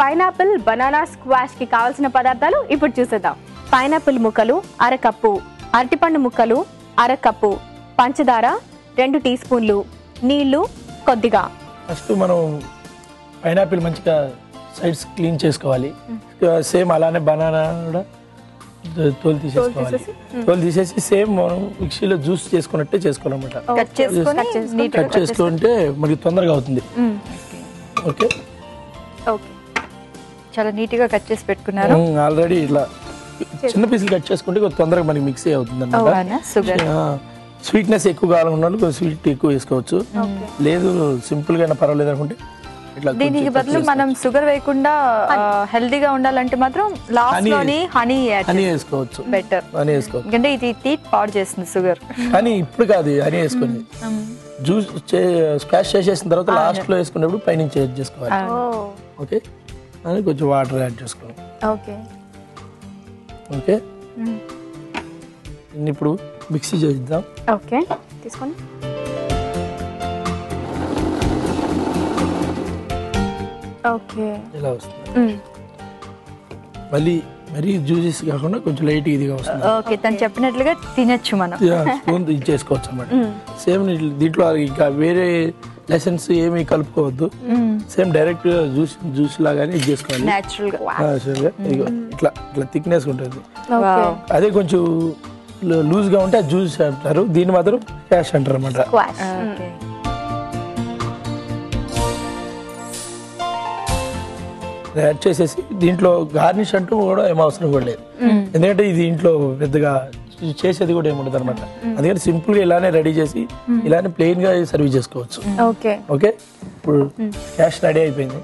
Pineapple banana స్క్వాష్కి కావాల్సిన పదార్థాలు ఇప్పుడు చూసేద్దాం. పైనాపిల్ ముక్కలు అరకప్పు అరటిపండు ముక్కలు అరకప్పు పంచదార రెండు టీ స్పూన్లు నీళ్ళు కొద్దిగా. ఫస్ట్ మనం పైనాపిల్ మంచిగా సైడ్స్ క్లీన్ చేసుకోవాలి. సేమ్ అలానే బనానా కూడా తోలు తీసేసుకోవాలి. తోలు తీసేసి సేమ్ మనం మిక్సీలో జ్యూస్ చేసుకున్నట్టే చేసుకోవాలన్నమాట. కట్ చేసుకొని నీట్ కట్ చేసుకుంటే మనకి తొందరగా అవుతుంది. ఓకే? ఓకే. చాలా నీట్గా కట్ చేసి పెట్టుకున్నారు. ఆల్రెడీ ఇట్లా చిన్న పీసులు కట్ చేసుకుంటే కొంచెం తొందరగా మనకి మిక్సీ అవుతుంది షుగర్ స్వీట్నెస్ ఎక్కువ కావాలన్న వాళ్ళు కొంచెం స్వీట్ ఎక్కువ వేసుకోవచ్చు. లేదు సింపుల్గా పర్వాలేదు అనుకుంటే దీనికి బదులు మనం షుగర్ వేయకుండా హెల్దీగా ఉండాలంటే మాత్రం లాస్ట్. లోని హనీ యాడ్ హనీ వేసుకోవచ్చు. బెటర్ హనీ వేసుకోవచ్చు. ఎందుకంటే ఇది టీత్ పాడు చేస్తుంది షుగర్ కానీ ఇప్పుడు కాదు హనీ వేసుకుని. జ్యూస్ స్క్వాష్ చేసేసిన తర్వాత లాస్ట్లో వేసుకునేప్పుడు పైనుంచి చేసుకోవాలి. ఓకే? అని కొంచెం వాటర్ యాడ్ చేసుకోవాలి ఓకే. ఓకే? ఇప్పుడు మిక్సీ చేద్దాం. ఓకే తీసుకోండి. ఓకే. ఇలా వస్తుంది. మళ్ళీ మరీ జ్యూసెస్ కాకుండా కొంచెం లైట్ ఇదిగా వస్తుంది. ఓకే తను చెప్పినట్లుగా తినొచ్చు మనం. స్పూన్ ఇది చేసుకోవచ్చు అన్నమాట. సేమ్ దీంట్లో ఇంకా వేరే లెసన్స్ ఏమి కలుపుకోవద్దు. సేమ్ డైరెక్ట్ జ్యూస్ జ్యూస్ లాగానే ఇది చేసుకోవాలి. ఇదిగో ఇట్లా ఇట్లా థిక్నెస్ ఉంటుంది. ఓకే అదే కొంచెం లూజ్గా ఉంటే జ్యూస్ అంటారు. దీన్ని మాత్రం క్యాష్ అంటారు అనమాట యాడ్ చేసేసి దీంట్లో గార్నిష్ అంటూ కూడా ఏం అవసరం కూడా లేదు. ఎందుకంటే ఇది ఇంట్లో పెద్దగా చేసేది కూడా ఏముండదు అనమాట అందుకని సింపుల్గా ఇలానే రెడీ చేసి ఇలానే ప్లెయిన్గా సర్వ్ చేసుకోవచ్చు. ఓకే. ఓకే? ఇప్పుడు క్యాష్ రెడీ అయిపోయింది.